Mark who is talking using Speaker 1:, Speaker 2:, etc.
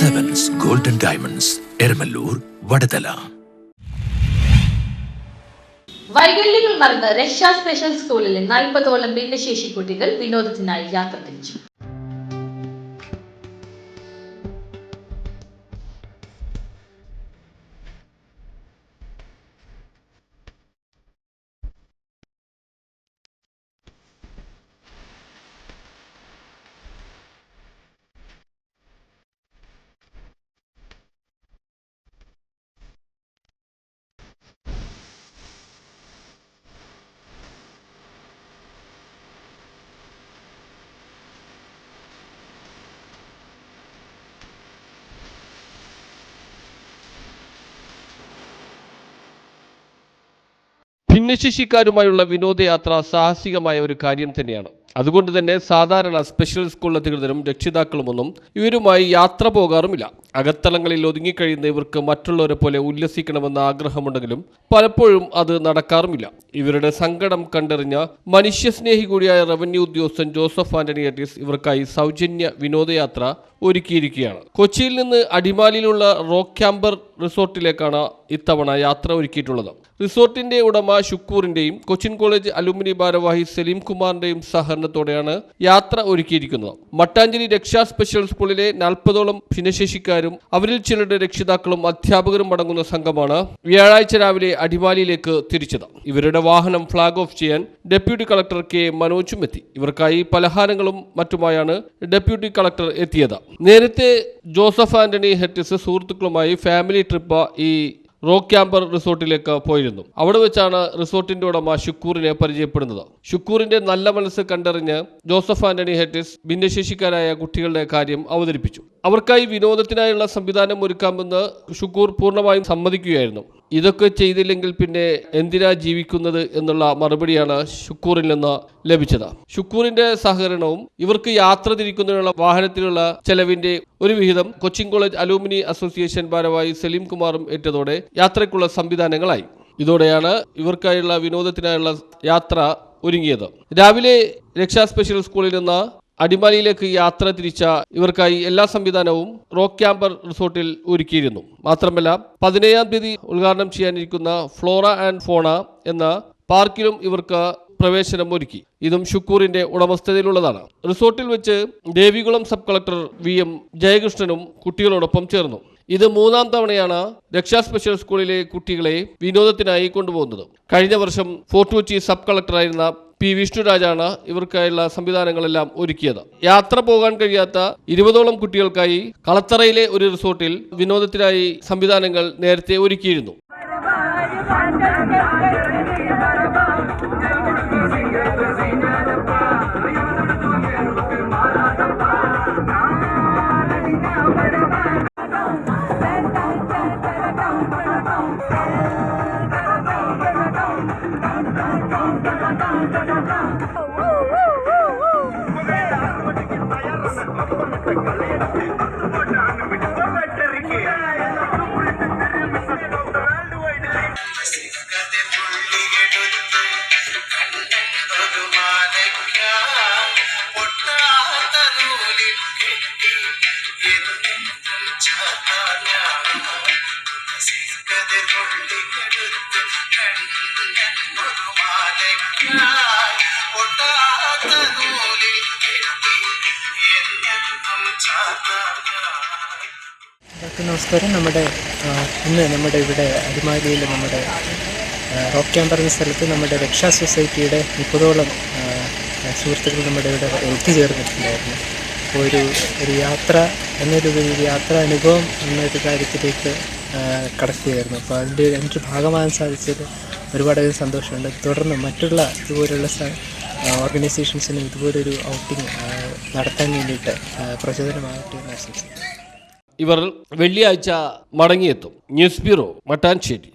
Speaker 1: Diamonds Eramallur Vadathala
Speaker 2: വൈകല്യങ്ങൾ മറന്ന് രക്ഷാ സ്പെഷ്യൽ സ്കൂളിലെ നാൽപ്പതോളം ഭിന്നശേഷി കുട്ടികൾ വിനോദത്തിനായി യാത്ര തിരിച്ചു.
Speaker 3: ഭിന്നശേഷിക്കാരുമായുള്ള വിനോദയാത്ര സാഹസികമായ ഒരു കാര്യം തന്നെയാണ്. അതുകൊണ്ട് തന്നെ സാധാരണ സ്പെഷ്യൽ സ്കൂൾ അധികൃതരും രക്ഷിതാക്കളുമൊന്നും ഇവരുമായി യാത്ര പോകാറുമില്ല. അകത്തളങ്ങളിൽ ഒതുങ്ങിക്കഴിയുന്ന ഇവർക്ക് മറ്റുള്ളവരെ പോലെ ഉല്ലസിക്കണമെന്ന ആഗ്രഹമുണ്ടെങ്കിലും പലപ്പോഴും അത് നടക്കാറുമില്ല. ഇവരുടെ സങ്കടം കണ്ടറിഞ്ഞ മനുഷ്യസ്നേഹി കൂടിയായ റവന്യൂ ഉദ്യോഗസ്ഥൻ ജോസഫ് ആന്റണി അറ്റീസ് ഇവർക്കായി സൗജന്യ വിനോദയാത്ര ഒരുക്കിയിരിക്കുകയാണ്. കൊച്ചിയിൽ നിന്ന് അടിമാലിയിലുള്ള റോക്ക് ക്യാമ്പർ റിസോർട്ടിലേക്കാണ് ഇത്തവണ യാത്ര ഒരുക്കിയിട്ടുള്ളത്. റിസോർട്ടിന്റെ ഉടമ ഷുക്കൂറിന്റെയും കൊച്ചിൻ കോളേജ് അലുമിനി ഭാരവാഹി സലീം കുമാറിന്റെയും സഹകരണത്തോടെയാണ് യാത്ര ഒരുക്കിയിരിക്കുന്നത്. മട്ടാഞ്ചേരി രക്ഷാ സ്പെഷ്യൽ സ്കൂളിലെ നാൽപ്പതോളം ഭിന്നശേഷിക്കാരും അവരിൽ ചിലരുടെ രക്ഷിതാക്കളും അധ്യാപകരും അടങ്ങുന്ന സംഘമാണ് വ്യാഴാഴ്ച രാവിലെ അടിമാലിയിലേക്ക് തിരിച്ചത്. ഇവരുടെ വാഹനം ഫ്ളാഗ് ഓഫ് ചെയ്യാൻ ഡെപ്യൂട്ടി കളക്ടർ കെ. മനോജും എത്തി. ഇവർക്കായി പലഹാരങ്ങളും മറ്റുമായാണ് ഡെപ്യൂട്ടി കളക്ടർ എത്തിയത്. നേരത്തെ ജോസഫ് ആന്റണി ഹെറ്റിസ് സുഹൃത്തുക്കളുമായി ഫാമിലി ട്രിപ്പ് ഈ റോക്ക് ക്യാമ്പർ റിസോർട്ടിലേക്ക് പോയിരുന്നു. അവിടെ വെച്ചാണ് റിസോർട്ടിന്റെ ഉടമ ഷുക്കൂറിനെ പരിചയപ്പെടുന്നത്. ഷുക്കൂറിന്റെ നല്ല മനസ്സ് കണ്ടറിഞ്ഞ് ജോസഫ് ആന്റണി ഹെറ്റിസ് ഭിന്നശേഷിക്കാരായ കുട്ടികളുടെ കാര്യം അവതരിപ്പിച്ചു. അവർക്കായി വിനോദത്തിനായുള്ള സംവിധാനം ഒരുക്കാമെന്ന് ഷുക്കൂർ പൂർണമായും സമ്മതിക്കുകയായിരുന്നു. ഇതൊക്കെ ചെയ്തില്ലെങ്കിൽ പിന്നെ എന്തിനാ ജീവിക്കുന്നത് എന്നുള്ള മറുപടിയാണ് ഷുക്കൂറിൽ നിന്ന് ലഭിച്ചത്. ഷുക്കൂറിന്റെ സഹകരണവും ഇവർക്ക് യാത്ര തിരിക്കുന്നതിനുള്ള വാഹനത്തിനുള്ള ചെലവിന്റെ ഒരു വിഹിതം കൊച്ചിൻ കോളേജ് അലൂമിനി അസോസിയേഷൻ ഭാരവാഹി സലീം കുമാറും ഏറ്റതോടെ യാത്രയ്ക്കുള്ള സംവിധാനങ്ങളായി. ഇതോടെയാണ് ഇവർക്കായുള്ള വിനോദത്തിനായുള്ള യാത്ര ഒരുങ്ങിയത്. രാവിലെ രക്ഷാ സ്പെഷ്യൽ സ്കൂളിൽ നിന്ന് അടിമാലിയിലേക്ക് യാത്ര തിരിച്ച ഇവർക്കായി എല്ലാ സംവിധാനവും റോക്ക് ക്യാമ്പർ റിസോർട്ടിൽ ഒരുക്കിയിരുന്നു. മാത്രമല്ല പതിനേഴാം തീയതി ഉദ്ഘാടനം ചെയ്യാനിരിക്കുന്ന ഫ്ലോറ ആൻഡ് ഫോണ എന്ന പാർക്കിലും ഇവർക്ക് പ്രവേശനം ഒരുക്കി. ഇതും ഷുക്കൂറിന്റെ ഉടമസ്ഥതയിലുള്ളതാണ്. റിസോർട്ടിൽ വെച്ച് Devikulam sub collector V M ജയകൃഷ്ണനും കുട്ടികളോടൊപ്പം ചേർന്നു. ഇത് മൂന്നാം തവണയാണ് രക്ഷാ സ്പെഷ്യൽ സ്കൂളിലെ കുട്ടികളെ വിനോദത്തിനായി കൊണ്ടുപോകുന്നത്. കഴിഞ്ഞ വർഷം ഫോർട്ട് കൊച്ചി സബ് കളക്ടറായിരുന്ന പി വിഷ്ണുരാജാണ് ഇവർക്കായുള്ള സംവിധാനങ്ങളെല്ലാം ഒരുക്കിയത്. യാത്ര പോകാൻ കഴിയാത്ത ഇരുപതോളം കുട്ടികൾക്കായി കളത്തറയിലെ ഒരു റിസോർട്ടിൽ വിനോദത്തിനായി സംവിധാനങ്ങൾ നേരത്തെ ഒരുക്കിയിരുന്നു.
Speaker 4: ¡Vamos! നമസ്കാരം. നമ്മുടെ ഇന്ന് നമ്മുടെ ഇവിടെ അടിമാലിയിൽ നമ്മുടെ റോക്ക് ക്യാമ്പ് എന്ന സ്ഥലത്ത് നമ്മുടെ രക്ഷാ സൊസൈറ്റിയുടെ മുപ്പതോളം സുഹൃത്തുക്കൾ നമ്മുടെ ഇവിടെ എത്തിച്ചേർന്നിട്ടുണ്ടായിരുന്നു അപ്പോൾ ഒരു ഒരു യാത്ര എന്നൊരു യാത്ര അനുഭവം എന്നൊരു കാര്യത്തിലേക്ക് കടക്കുകയായിരുന്നു. അപ്പോൾ അതിന്റെ എനിക്ക് ഭാഗമാകാൻ സാധിച്ചത് ഒരുപാടധികം സന്തോഷമുണ്ട്. തുടർന്ന് മറ്റുള്ള ഇതുപോലുള്ള ഓർഗനൈസേഷൻസിനും ഇതുപോലൊരു ഔട്ടിങ് നടത്താൻ വേണ്ടിയിട്ട് പ്രചോദനമാകട്ടെ
Speaker 3: ഇവർ വെള്ളിയാഴ്ച മടങ്ങിയെത്തും. News bureau Mattancherry.